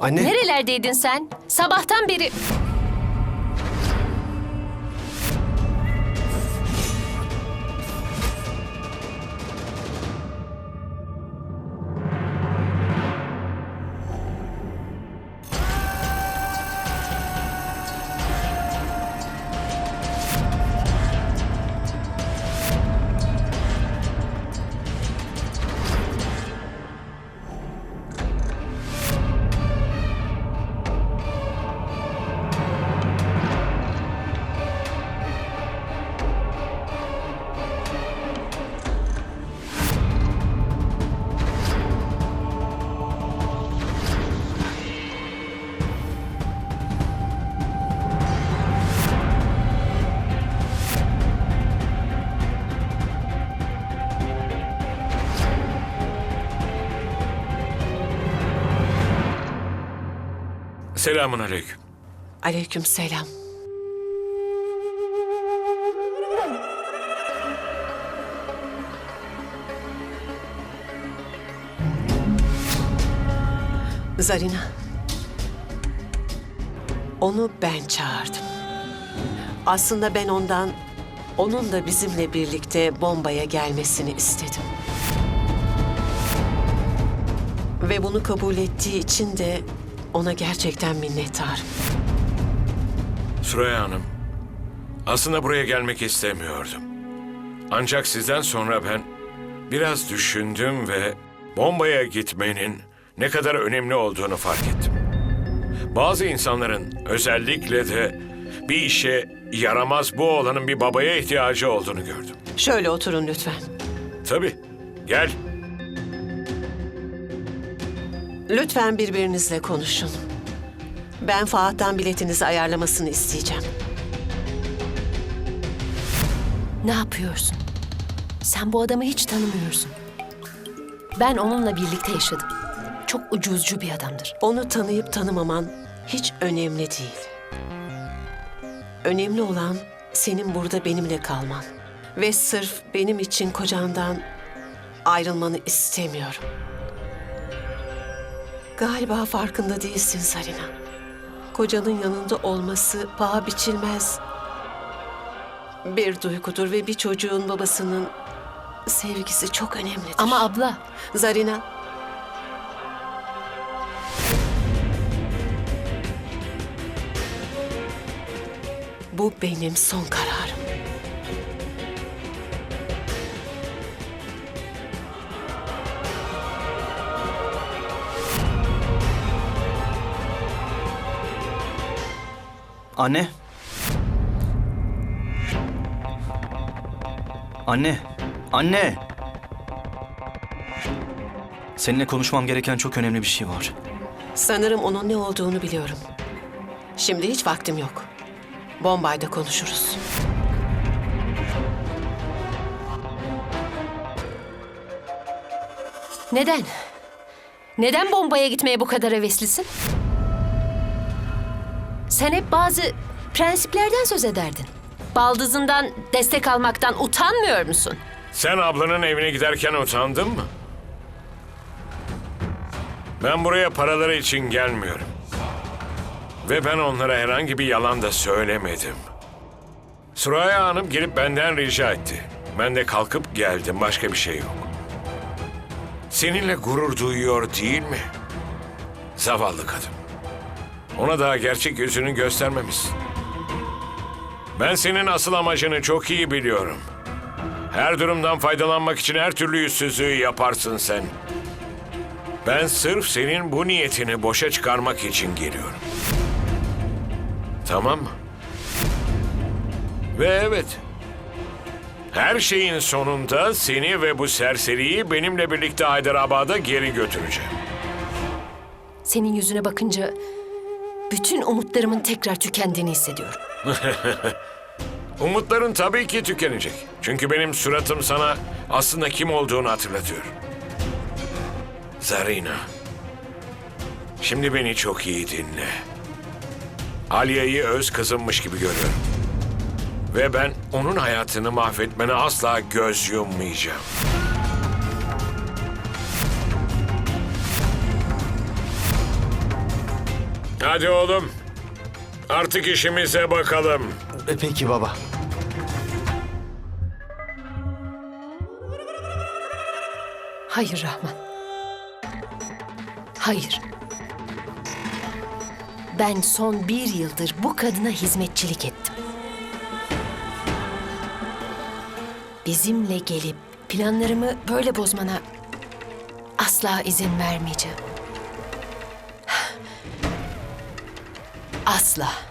Anne. Nerelerdeydin sen? Sabahtan beri... Selamun aleyküm. Aleyküm selam. Zarina. Onu ben çağırdım. Aslında ben ondan onun da bizimle birlikte bombaya gelmesini istedim. Ve bunu kabul ettiği için de ona gerçekten minnettarım. Süreyya Hanım, aslında buraya gelmek istemiyordum. Ancak sizden sonra ben biraz düşündüm ve bombaya gitmenin ne kadar önemli olduğunu fark ettim. Bazı insanların özellikle de bir işe yaramaz bu oğlanın bir babaya ihtiyacı olduğunu gördüm. Şöyle oturun lütfen. Tabii, gel. Lütfen birbirinizle konuşun. Ben Fahat'tan biletinizi ayarlamasını isteyeceğim. Ne yapıyorsun? Sen bu adamı hiç tanımıyorsun. Ben onunla birlikte yaşadım. Çok ucuzcu bir adamdır. Onu tanıyıp tanımaman hiç önemli değil. Önemli olan senin burada benimle kalman. Ve sırf benim için kocandan ayrılmanı istemiyorum. Galiba farkında değilsin Sarina. Kocanın yanında olması paha biçilmez bir duygudur ve bir çocuğun babasının sevgisi çok önemlidir. Ama abla, Zarina. Bu benim son kararım. Anne. Anne. Anne. Seninle konuşmam gereken çok önemli bir şey var. Sanırım onun ne olduğunu biliyorum. Şimdi hiç vaktim yok. Bombayda konuşuruz. neden? Neden bombaya gitmeye bu kadar heveslisin? Sen hep bazı prensiplerden söz ederdin. Baldızından destek almaktan utanmıyor musun? Sen ablanın evine giderken utandın mı? Ben buraya paraları için gelmiyorum. Ve ben onlara herhangi bir yalan da söylemedim. Suraya Hanım gelip benden rica etti. Ben de kalkıp geldim. Başka bir şey yok. Seninle gurur duyuyor değil mi? Zavallı kadın. Ona daha gerçek yüzünü göstermemişsin. Ben senin asıl amacını çok iyi biliyorum. Her durumdan faydalanmak için her türlü yüzsüzlüğü yaparsın sen. Ben sırf senin bu niyetini boşa çıkarmak için geliyorum. Tamam mı? Ve evet. Her şeyin sonunda seni ve bu serseriyi benimle birlikte Haydarabad'a geri götüreceğim. Senin yüzüne bakınca bütün umutlarımın tekrar tükendiğini hissediyorum. Umutların tabii ki tükenecek. Çünkü benim suratım sana aslında kim olduğunu hatırlatıyor. Zarina. Şimdi beni çok iyi dinle. Alya'yı öz kızımmış gibi görüyorum. Ve ben onun hayatını mahvetmene asla göz yummayacağım. Hadi oğlum. Artık işimize bakalım. E, peki baba. Hayır Rahman. Hayır. Ben son bir yıldır bu kadına hizmetçilik ettim. Bizimle gelip planlarımı böyle bozmana asla izin vermeyeceğim. Asla.